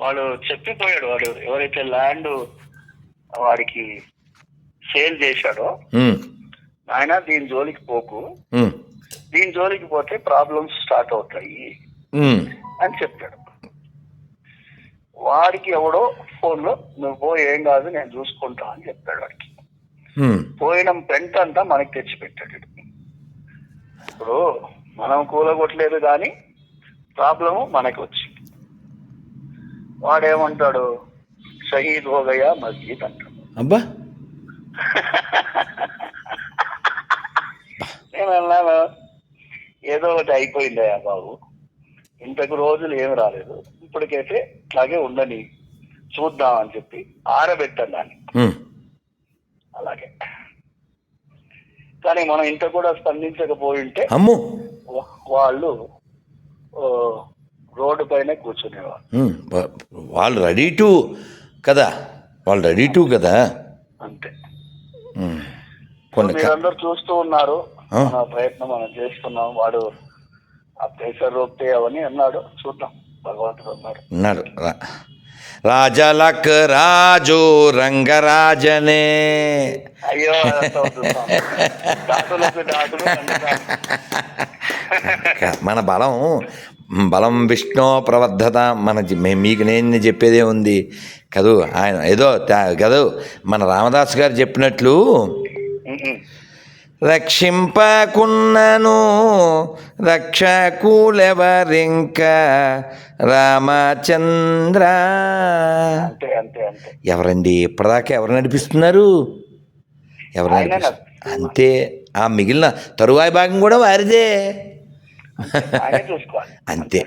వాడు చెప్పిపోయాడు వాడు ఎవరైతే ల్యాండ్ వాడికి సేల్ చేశాడో ఆయన దీని జోలికి పోకు. దీని జోలికి పోతే ప్రాబ్లమ్స్ స్టార్ట్ అవుతాయి అని చెప్పాడు. వాడికి ఎవడో ఫోన్లో నువ్వు పోయి ఏం కాదు నేను చూసుకుంటా అని చెప్పాడు వాడికి. పోయిన పెంట అంతా మనకి తెచ్చి పెట్టాడు ఈడు. ఇప్పుడు మనం కూలగొట్టలేదు కానీ ప్రాబ్లము మనకి వచ్చింది. వాడేమంటాడు? షహీద్ హోగయా మస్జిద్ అంటాడు. అబ్బా! నేను అన్నాను ఏదో ఒకటి అయిపోయిందయ్యా బాబు? ఇంతకు రోజులు ఏమి రాలేదు. ఇప్పటికైతే ఇట్లాగే ఉండని చూద్దాం అని చెప్పి ఆరబెట్టాను దాన్ని. అలాగే. కానీ మనం ఇంత కూడా స్పందించకపోయి ఉంటే అమ్ము! వా- వాళ్ళు ఓ, రోడ్డు పైన వా- వాళ్ళు రెడీ టు కదా వాళ్ళు రెడీ టు కదా. అంతే. కొన్ని మీరందరూ చూస్తూ ఉన్నారు. మన ప్రయత్నం మనం చేస్తున్నాం. వాడు ఆ ప్రెషర్ రోపితే అవన్నీ అన్నాడు. చూద్దాం. భగవంతుడు అన్నాడు. ఉన్నాడు రా రాజలక్ రాజు రంగరాజనే. అయ్యో మన బలం బలం విష్ణు ప్రవర్ధత. మన మీకు నేను చెప్పేదే ఉంది. కదూ ఆయన ఏదో కదూ మన రామదాస్ గారు చెప్పినట్లు. రక్షింపకున్నను రక్షకులెవరింక? రామచంద్ర. ఎవరండి? ఇప్పటిదాకా ఎవరు నడిపిస్తున్నారు? ఎవరు నడిపిస్తున్నారు. అంతే. ఆ మిగిలిన తరువాయి భాగం కూడా వారిదే. అంతే.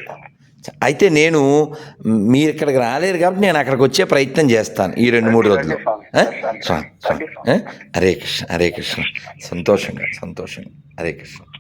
అయితే నేను మీరు ఇక్కడికి రాలేరు కాబట్టి నేను అక్కడికి వచ్చే ప్రయత్నం చేస్తాను ఈ రెండు మూడు రోజులు? స్వామి, స్వామి. హరే కృష్ణ హరే కృష్ణ. సంతోషంగా సంతోషంగా. హరే కృష్ణ.